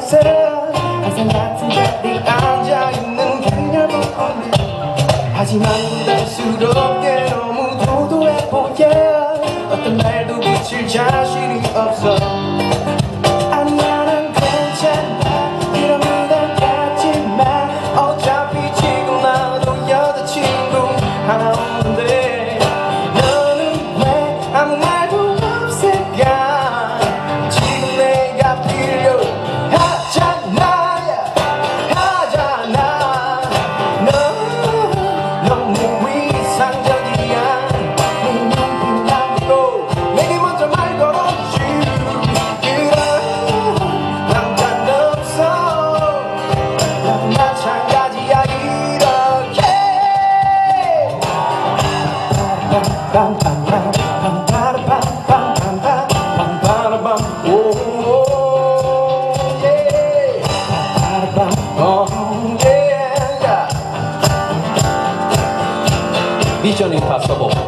사람 항상 같은 자리 앉아있는 그녀만 없는 하지만 날수록 게 너무 도도해 보여. 어떤 날도 비칠 자신이 없어. it's impossible.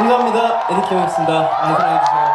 감사합니다. 에릭 케어였습니다. 많이 사랑해주세요.